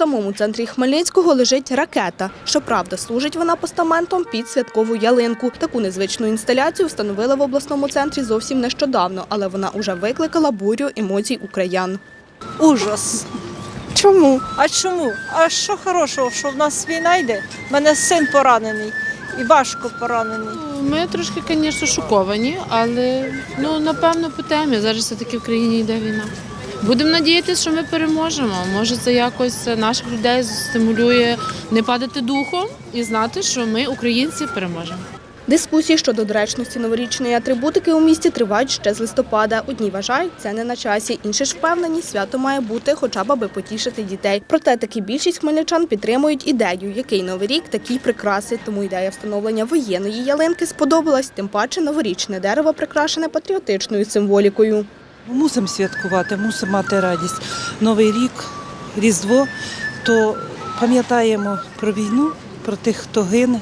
самому центрі Хмельницького лежить ракета. Щоправда, служить вона постаментом під святкову ялинку. Таку незвичну інсталяцію встановили в обласному центрі зовсім нещодавно, але вона уже викликала бурю емоцій україн. Ужас. Чому? А чому? А що хорошого, що в нас війна йде? У мене син поранений і важко поранений. Ми трошки, звісно, шоковані, але ну напевно по темі. Зараз все-таки в країні йде війна. Будемо надіятися, що ми переможемо. Може, це якось наших людей стимулює не падати духом і знати, що ми, українці, переможемо. Дискусії щодо доречності новорічної атрибутики у місті тривають ще з листопада. Одні вважають, це не на часі, інші ж впевнені, свято має бути, хоча б аби потішити дітей. Проте таки більшість хмельничан підтримують ідею, який новий рік, такі прикраси. Тому ідея встановлення воєнної ялинки сподобалась. Тим паче новорічне дерево прикрашене патріотичною символікою. Мусимо святкувати, мусимо мати радість. Новий рік, Різдво, то пам'ятаємо про війну, про тих, хто гине,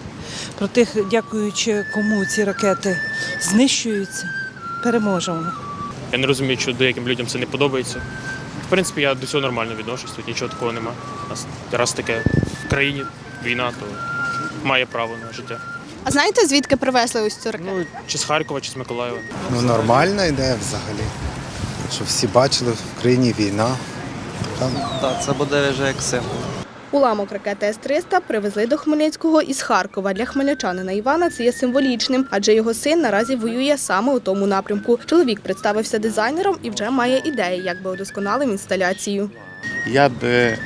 про тих, дякуючи кому ці ракети знищуються. Переможемо. Я не розумію, що деяким людям це не подобається. В принципі, я до цього нормально відношусь, тут нічого такого нема. Раз таке в країні війна, то має право на життя. А знаєте, звідки привезли ось цю ракету? Ну, чи з Харкова, чи з Миколаєва. Ну, нормальна ідея взагалі. Щоб всі бачили, в країні війна. Там Так, це буде вже як символ. Уламок ракети С-300 привезли до Хмельницького із Харкова. Для хмельничанина Івана це є символічним, адже його син наразі воює саме у тому напрямку. Чоловік представився дизайнером і вже має ідеї, як би удосконалив інсталяцію. Я би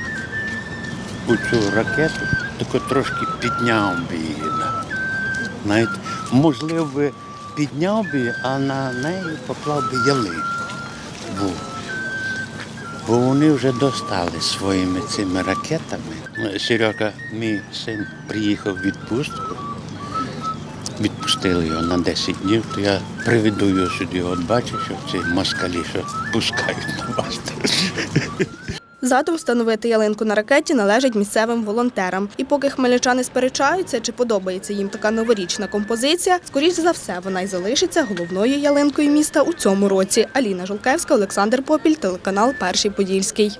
у цю ракету тако трошки підняв би її. Знаєте, можливо, підняв би, а на неї поклав би ялинку. Бо, бо вони вже достали своїми цими ракетами. Серега, мій син, приїхав в відпустку. Відпустили його на 10 днів, то я приведу його сюди. От бачиш, що ці москалі, що пускають на вас. Задум встановити ялинку на ракеті належить місцевим волонтерам. І поки хмельничани сперечаються, чи подобається їм така новорічна композиція, скоріш за все вона й залишиться головною ялинкою міста у цьому році. Аліна Жулкевська, Олександр Попіль, телеканал Перший Подільський.